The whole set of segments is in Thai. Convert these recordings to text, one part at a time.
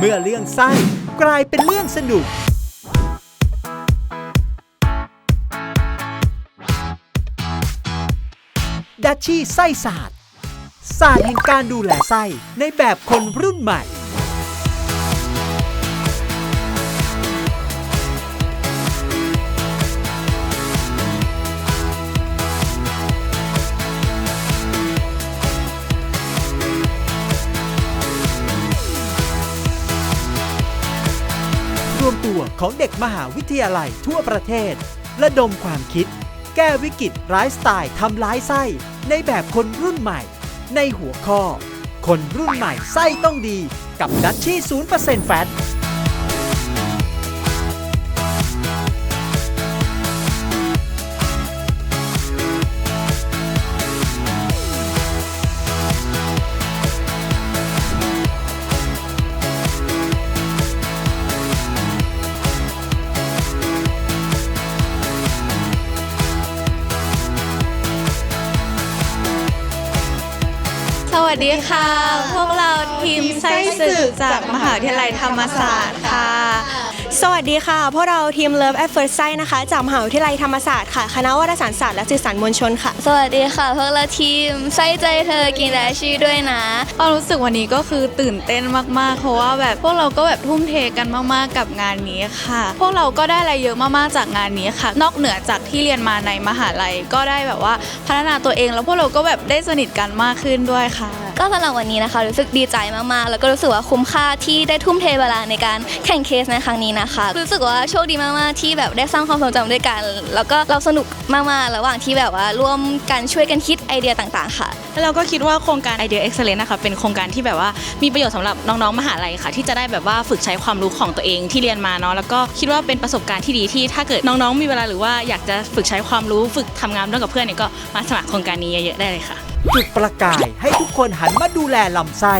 เมื่อเรื่องไส้กลายเป็นเรื่องสนุก ดัชชี่ไส้ศาสตร์ศาสตร์แห่งการดูแลไส้ในแบบคนรุ่นใหม่ วมตัวของเด็กมหาวิทยาลัยทั่วประเทศระดมความคิด แก้วิกฤตร้ายสไตล์ทำร้ายไส้ ในแบบคนรุ่นใหม่ ในหัวข้อ คนรุ่นใหม่ไส้ต้องดี กับดัชชี่0%แฟต วัสดีค่ะ พวกเราทีมไส้ศึกจากมหาวิทยาลัยธรรมศาสตร์ค่ะ สวัสดีค่ะ พวกเราทีม Love at First Sight นะคะ จากมหาวิทยาลัยธรรมศาสตร์ค่ะ คณะวารสารศาสตร์และสื่อสารมวลชนค่ะ สวัสดีค่ะ พวกเราทีมไส้ใจเธอกินแดชี่ด้วยนะความรู้สึกวันนี้ก็คือตื่นเต้นมากๆ เพราะว่าแบบพวกเราก็แบบทุ่มเทกันมากๆ กับงานนี้ค่ะ พวกเราก็ได้อะไรเยอะมากๆ จากงานนี้ค่ะ นอกเหนือจากที่เรียนมาในมหาลัยก็ได้แบบว่าพัฒนาตัวเองแล้วพวกเราก็แบบได้สนิทกันมากขึ้นด้วยค่ะ ก็สำหรับวันนี้นะคะ รู้สึกดีใจมากๆ แล้วก็รู้สึกว่าคุ้มค่าที่ได้ทุ่มเทเวลาในการแข่งเคสในครั้งนี้นะคะ รู้สึกว่าโชคดีมากๆที่แบบได้สร้างความทรงจำด้วยกัน แล้วก็เราสนุกมากๆ ระหว่างที่แบบว่าร่วมกันช่วยกันคิดไอเดียต่างๆ ค่ะ แล้วเราก็คิดว่าโครงการ Idea Excellence นะคะเป็นโครงการที่แบบว่ามีประโยชน์สำหรับน้องๆ มหาลัยค่ะ ที่จะได้แบบว่าฝึกใช้ความรู้ของตัวเองที่เรียนมาเนาะแล้วก็คิดว่าเป็นประสบการณ์ที่ดีที่ถ้าเกิดน้องๆ มีเวลาหรือว่าอยากจะฝึกใช้ความรู้ฝึกทำงานร่วมกับเพื่อนเนี่ยก็มาสมัครโครงการนี้เยอะๆได้เลยค่ะ จุดประกายให้ทุกคนหันมาดูแลลำไส้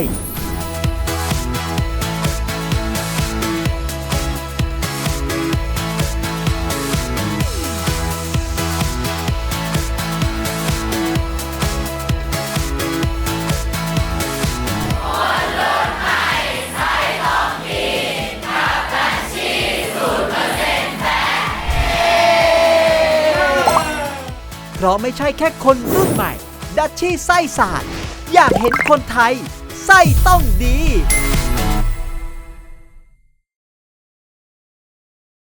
เพราะไม่ใช่แค่คนรุ่นใหม่ ดัชชี่ไส้ศาสตร์ อยากเห็นคนไทย ไส้ต้องดี